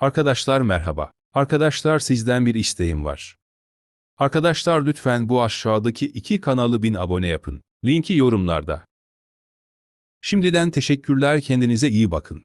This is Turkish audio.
Arkadaşlar merhaba. Arkadaşlar sizden bir isteğim var. Arkadaşlar lütfen bu aşağıdaki iki kanalı bin abone yapın. Linki yorumlarda. Şimdiden teşekkürler kendinize iyi bakın.